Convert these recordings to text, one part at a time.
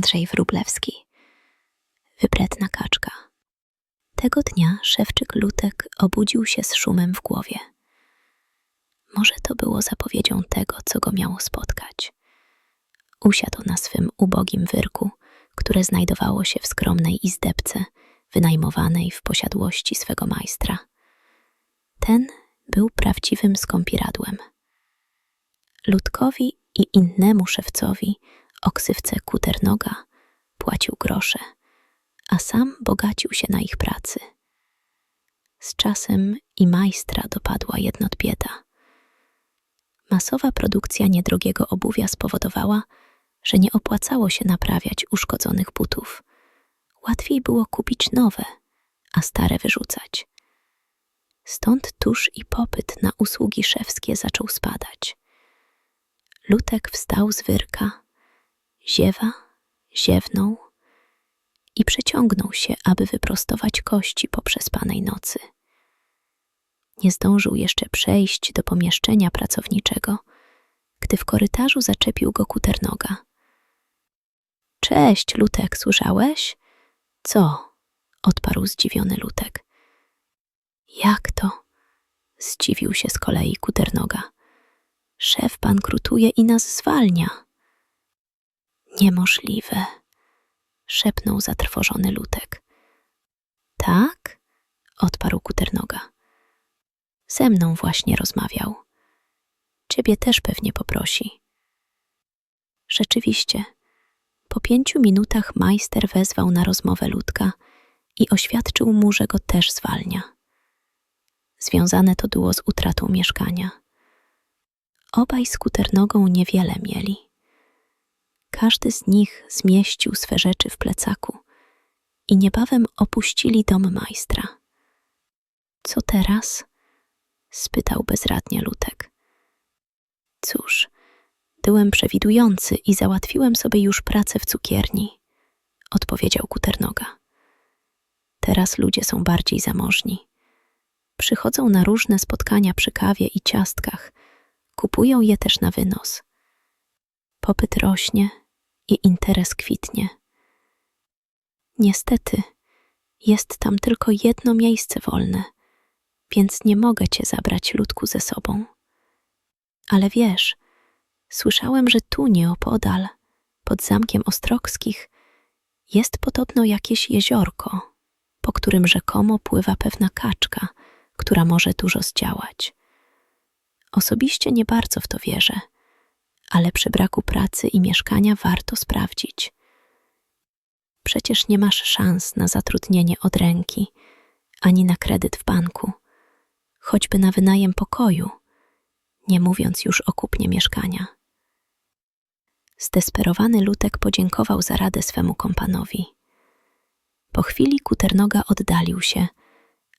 Andrzej Wrublewski. Wybredna kaczka. Tego dnia szewczyk Lutek obudził się z szumem w głowie. Może to było zapowiedzią tego, co go miało spotkać. Usiadł na swym ubogim wyrku, które znajdowało się w skromnej izdebce, wynajmowanej w posiadłości swego majstra. Ten był prawdziwym skąpiradłem. Ludkowi i innemu szewcowi o ksywce Kuternoga płacił grosze, a sam bogacił się na ich pracy. Z czasem i majstra dopadła jednot bieda. Masowa produkcja niedrogiego obuwia spowodowała, że nie opłacało się naprawiać uszkodzonych butów. Łatwiej było kupić nowe, a stare wyrzucać. Stąd tuż i popyt na usługi szewskie zaczął spadać. Lutek wstał z wyrka, ziewa, ziewnął i przeciągnął się, aby wyprostować kości po przespanej nocy. Nie zdążył jeszcze przejść do pomieszczenia pracowniczego, gdy w korytarzu zaczepił go kuternoga. Cześć, Lutek, słyszałeś? Co? odparł zdziwiony Lutek. Jak to? Zdziwił się z kolei kuternoga. Szef bankrutuje i nas zwalnia. Niemożliwe, szepnął zatrwożony Lutek. Tak? odparł kuternoga. Ze mną właśnie rozmawiał. Ciebie też pewnie poprosi. Rzeczywiście, po pięciu minutach majster wezwał na rozmowę Ludka i oświadczył mu, że go też zwalnia. Związane to było z utratą mieszkania. Obaj skuternogą niewiele mieli. Każdy z nich zmieścił swe rzeczy w plecaku i niebawem opuścili dom majstra. Co teraz? spytał bezradnie Lutek. Cóż, byłem przewidujący i załatwiłem sobie już pracę w cukierni, odpowiedział Kuternoga. Teraz ludzie są bardziej zamożni. Przychodzą na różne spotkania przy kawie i ciastkach, kupują je też na wynos. Popyt rośnie i interes kwitnie. Niestety, jest tam tylko jedno miejsce wolne, więc nie mogę cię zabrać ludku ze sobą. Ale wiesz, słyszałem, że tu nieopodal, pod zamkiem Ostrogskich, jest podobno jakieś jeziorko, po którym rzekomo pływa pewna kaczka, która może dużo zdziałać. Osobiście nie bardzo w to wierzę, ale przy braku pracy i mieszkania warto sprawdzić. Przecież nie masz szans na zatrudnienie od ręki, ani na kredyt w banku, choćby na wynajem pokoju, nie mówiąc już o kupnie mieszkania. Zdesperowany Lutek podziękował za radę swemu kompanowi. Po chwili kuternoga oddalił się,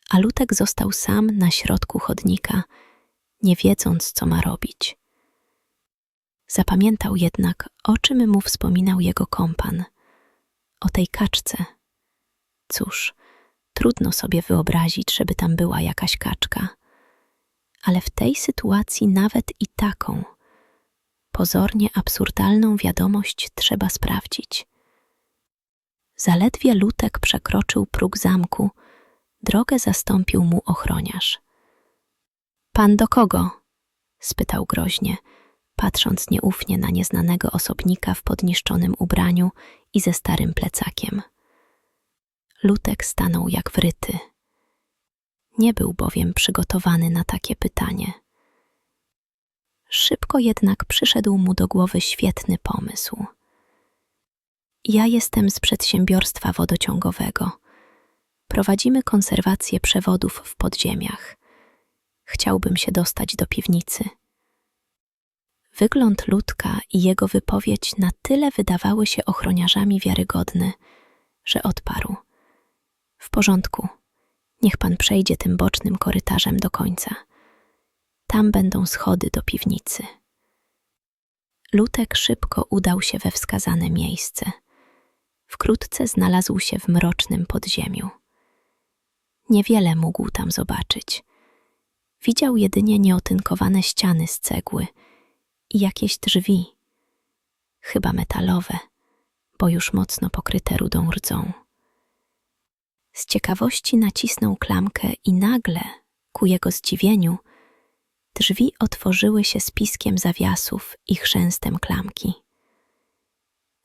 a Lutek został sam na środku chodnika, nie wiedząc, co ma robić. Zapamiętał jednak, o czym mu wspominał jego kompan o tej kaczce. Cóż, trudno sobie wyobrazić, żeby tam była jakaś kaczka, ale w tej sytuacji nawet i taką, pozornie absurdalną wiadomość trzeba sprawdzić. Zaledwie Lutek przekroczył próg zamku, drogę zastąpił mu ochroniarz. Pan do kogo? spytał groźnie, patrząc nieufnie na nieznanego osobnika w podniszczonym ubraniu i ze starym plecakiem. Lutek stanął jak wryty. Nie był bowiem przygotowany na takie pytanie. Szybko jednak przyszedł mu do głowy świetny pomysł. Ja jestem z przedsiębiorstwa wodociągowego. Prowadzimy konserwację przewodów w podziemiach. Chciałbym się dostać do piwnicy. Wygląd Ludka i jego wypowiedź na tyle wydawały się ochroniarzami wiarygodne, że odparł. W porządku, niech pan przejdzie tym bocznym korytarzem do końca. Tam będą schody do piwnicy. Lutek szybko udał się we wskazane miejsce. Wkrótce znalazł się w mrocznym podziemiu. Niewiele mógł tam zobaczyć. Widział jedynie nieotynkowane ściany z cegły i jakieś drzwi, chyba metalowe, bo już mocno pokryte rudą rdzą. Z ciekawości nacisnął klamkę i nagle, ku jego zdziwieniu, drzwi otworzyły się spiskiem zawiasów i chrzęstem klamki.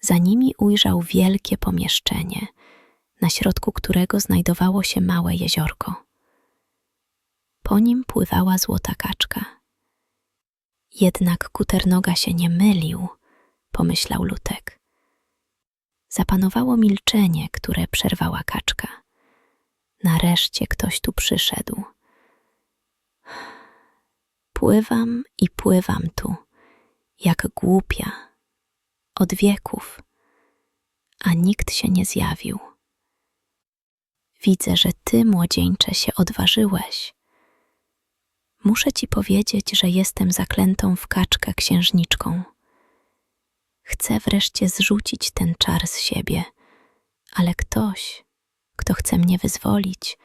Za nimi ujrzał wielkie pomieszczenie, na środku którego znajdowało się małe jeziorko. Po nim pływała złota kaczka. Jednak kuternoga się nie mylił, pomyślał Lutek. Zapanowało milczenie, które przerwała kaczka. Nareszcie ktoś tu przyszedł. Pływam i pływam tu, jak głupia, od wieków, a nikt się nie zjawił. Widzę, że ty, młodzieńcze, się odważyłeś. Muszę ci powiedzieć, że jestem zaklętą w kaczkę księżniczką. Chcę wreszcie zrzucić ten czar z siebie, ale ktoś, kto chce mnie wyzwolić,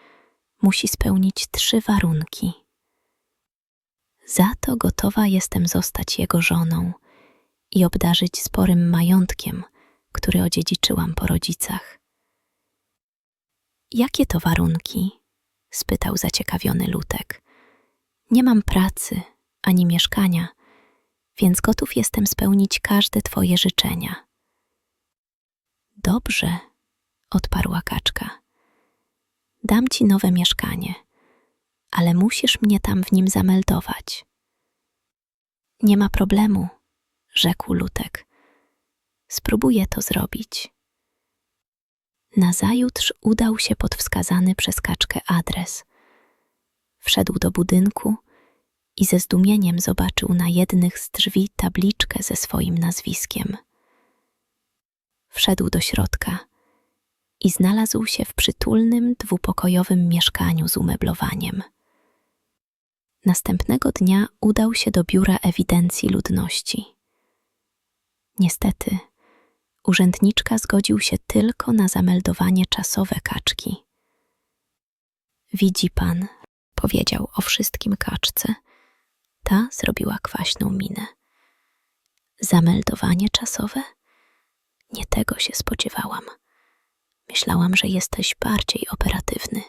musi spełnić trzy warunki. Za to gotowa jestem zostać jego żoną i obdarzyć sporym majątkiem, który odziedziczyłam po rodzicach. Jakie to warunki? spytał zaciekawiony Lutek. Nie mam pracy ani mieszkania, więc gotów jestem spełnić każde twoje życzenia. Dobrze, odparła kaczka. Dam ci nowe mieszkanie, ale musisz mnie tam w nim zameldować. Nie ma problemu, rzekł Lutek. Spróbuję to zrobić. Nazajutrz udał się pod wskazany przez kaczkę adres. Wszedł do budynku i ze zdumieniem zobaczył na jednych z drzwi tabliczkę ze swoim nazwiskiem. Wszedł do środka i znalazł się w przytulnym, dwupokojowym mieszkaniu z umeblowaniem. Następnego dnia udał się do biura ewidencji ludności. Niestety, urzędniczka zgodził się tylko na zameldowanie czasowe kaczki. Widzi pan, powiedział o wszystkim kaczce. Ta zrobiła kwaśną minę. Zameldowanie czasowe? Nie tego się spodziewałam. Myślałam, że jesteś bardziej operatywny.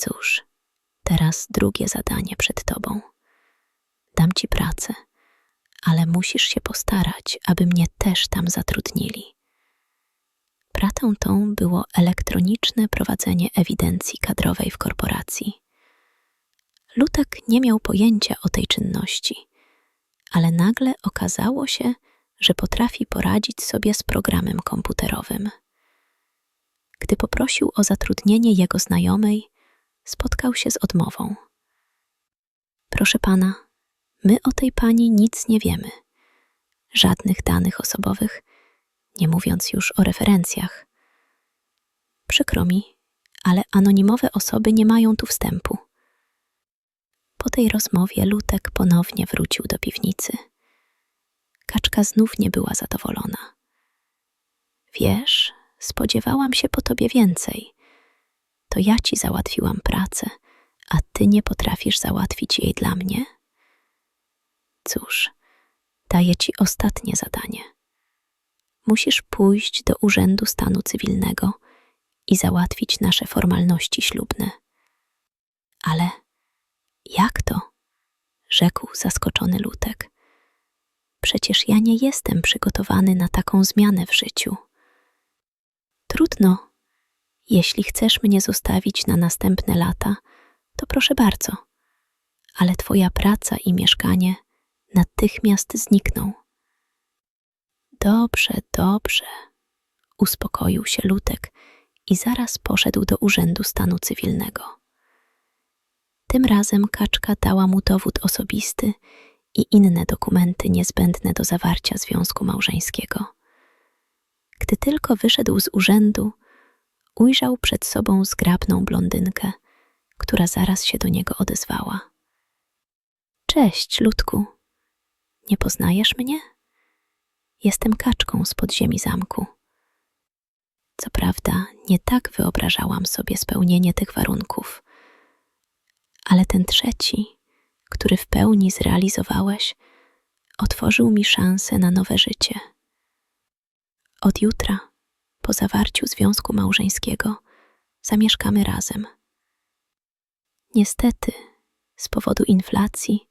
Cóż, teraz drugie zadanie przed tobą. Dam ci pracę, ale musisz się postarać, aby mnie też tam zatrudnili. Pratą tą było elektroniczne prowadzenie ewidencji kadrowej w korporacji. Lutek nie miał pojęcia o tej czynności, ale nagle okazało się, że potrafi poradzić sobie z programem komputerowym. Gdy poprosił o zatrudnienie jego znajomej, spotkał się z odmową. Proszę pana, my o tej pani nic nie wiemy. Żadnych danych osobowych, nie mówiąc już o referencjach. Przykro mi, ale anonimowe osoby nie mają tu wstępu. Po tej rozmowie Lutek ponownie wrócił do piwnicy. Kaczka znów nie była zadowolona. Wiesz, spodziewałam się po tobie więcej. To ja ci załatwiłam pracę, a ty nie potrafisz załatwić jej dla mnie? Cóż, daję ci ostatnie zadanie. Musisz pójść do Urzędu Stanu Cywilnego i załatwić nasze formalności ślubne. Ale jak to? rzekł zaskoczony Lutek. Przecież ja nie jestem przygotowany na taką zmianę w życiu. Trudno. Jeśli chcesz mnie zostawić na następne lata, to proszę bardzo, ale twoja praca i mieszkanie natychmiast znikną. Dobrze, dobrze, uspokoił się Lutek i zaraz poszedł do Urzędu Stanu Cywilnego. Tym razem kaczka dała mu dowód osobisty i inne dokumenty niezbędne do zawarcia związku małżeńskiego. Gdy tylko wyszedł z urzędu, ujrzał przed sobą zgrabną blondynkę, która zaraz się do niego odezwała. Cześć, ludku. Nie poznajesz mnie? Jestem kaczką z podziemi zamku. Co prawda, nie tak wyobrażałam sobie spełnienie tych warunków ale ten trzeci, który w pełni zrealizowałeś, otworzył mi szansę na nowe życie. Od jutra, po zawarciu związku małżeńskiego, zamieszkamy razem. Niestety, z powodu inflacji,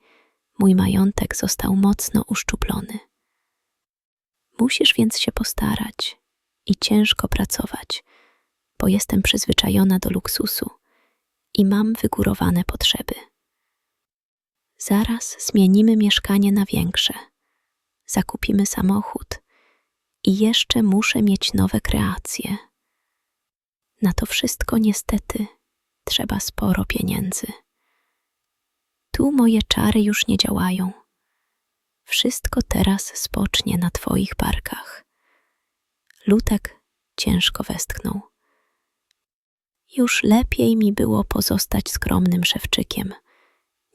mój majątek został mocno uszczuplony. Musisz więc się postarać i ciężko pracować, bo jestem przyzwyczajona do luksusu i mam wygórowane potrzeby. Zaraz zmienimy mieszkanie na większe, zakupimy samochód i jeszcze muszę mieć nowe kreacje. Na to wszystko niestety trzeba sporo pieniędzy. Tu moje czary już nie działają. Wszystko teraz spocznie na Twoich barkach. Lutek ciężko westchnął. Już lepiej mi było pozostać skromnym szewczykiem,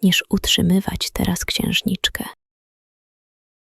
niż utrzymywać teraz księżniczkę.